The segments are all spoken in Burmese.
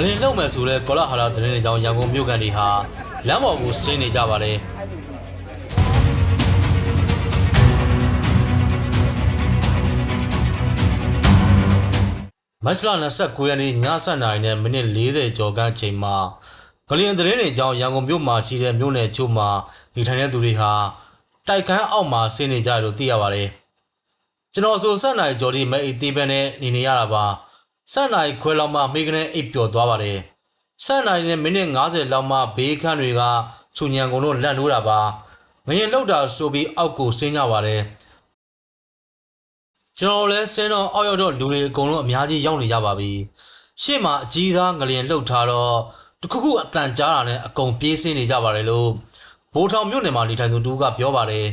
လင်လောက်မယ်ဆိုလဲကောလာဟာလာသတင်းတွေကြောင့်ရန်ကုန်မြို့ကန်တွေဟာလမ်းပေါ်ကိုဆင်းနေကြပါတယ်မတ်လ29ရက်နေ့ည7:00နာရီနဲ့မိနစ်40ကျော်ခန့်အချိန်မှာကလျင်သတင်းတွေကြောင့်ရန်ကုန်မြို့မှာရှိတဲ့မြို့နယ်ချို့မှာနေထိုင်တဲ့သူတွေဟာတိုက်ခန်းအောက်မှာဆင်းနေကြတယ်လို့သိရပါတယ်။ကျွန်တော်ဆို7နာရီကျော်ဒီမဲ့အိတ်သေးပဲနဲ့နေနေရတာပါ။ 7နာရီခွဲလောက်မှမိကနေအိပ်ပျော်သွားပါတယ်။7နာရီနဲ့မိနစ်90လောက်မှဘေးခန်းတွေကဆူညံကုန်တို့လန့်လို့တာပါ။ငရင်လောက်တာဆိုပြီးအောက်ကိုဆင်းကြပါတယ်။ကျွန်တော်လည်းဆင်းတော့အောက်ရောက်တော့လူတွေအကုန်လုံးအများကြီးရောက်နေကြပါပြီ။ရှေ့မှာအကြီးသားငလျင်လှုပ်ထားတော့တခုခုအတန်ကြားတာနဲ့အကုန်ပြေးဆင်းနေကြပါတယ်လို့ဘိုးထောင်မြို့နယ်မှာနေထိုင်သူတူကပြောပါတယ်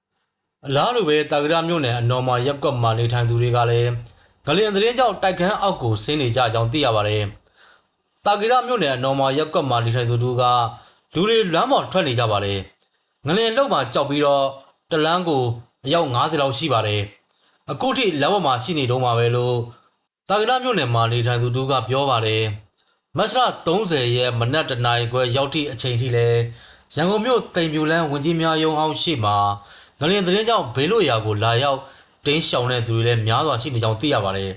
။အလားတူပဲတာဂရမြို့နယ်အနော်မာရက်ကွက်မှာနေထိုင်သူတွေကလည်း ငလျင်သတင်းကြောင့်တိုက်ခန်းအောက်ကိုဆင်းနေကြကြောင်းသိရပါတယ်။တာဂရမြို့နယ်အနော်မာရက်ကွက်မှာနေထိုင်သူတူကလူတွေလမ်းပေါ်ထွက်နေကြပါတယ်။ငလျင်လှုပ်မှာကြောက်ပြီးတော့တလန်းကိုအယောက်90လောက်ရှိပါတယ်။အခုထိလမ်းပေါ်မှာရှိနေတော့မှာပဲလို့တာဂရမြို့နယ်မှာနေထိုင်သူတူကပြောပါတယ်မတ်လ30ရက်မနက်တနာရီခွဲရောက်သည့်အချိန်ထိလဲရန်ကုန်မြို့တိမ်ပြူလန်းဝင်ကြီးများရုံအောင်ရှိမှာငလျင်သတင်းကြောင့်ဘေးလွတ်ရာကိုလာရောက် တင်းရှောင်တဲ့သူတွေလည်းများစွာရှိနေကြောင်းသိရပါတယ်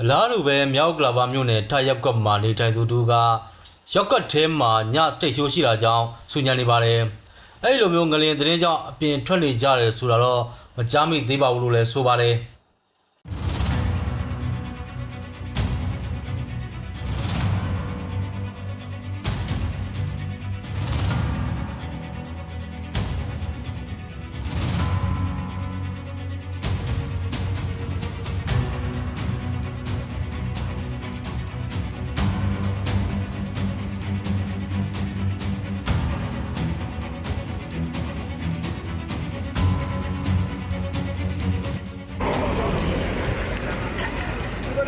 အလားတူပဲမြောက်ကလာပါမြို့နယ်ထရက်ကွက်မှာနေထိုင်သူတူကရောက်ကတ်ထဲမှာညစတိတ်ရှိုးရှိတာကြောင့်ဆူညံနေပါတယ်အဲ့ဒီလိုမျိုးငလျင်သတင်းကြောင့်အပြင်ထွက်နေကြတယ်ဆိုတာတော့မကြားမိသေးပါဘူးလို့လည်းဆိုပါတယ်။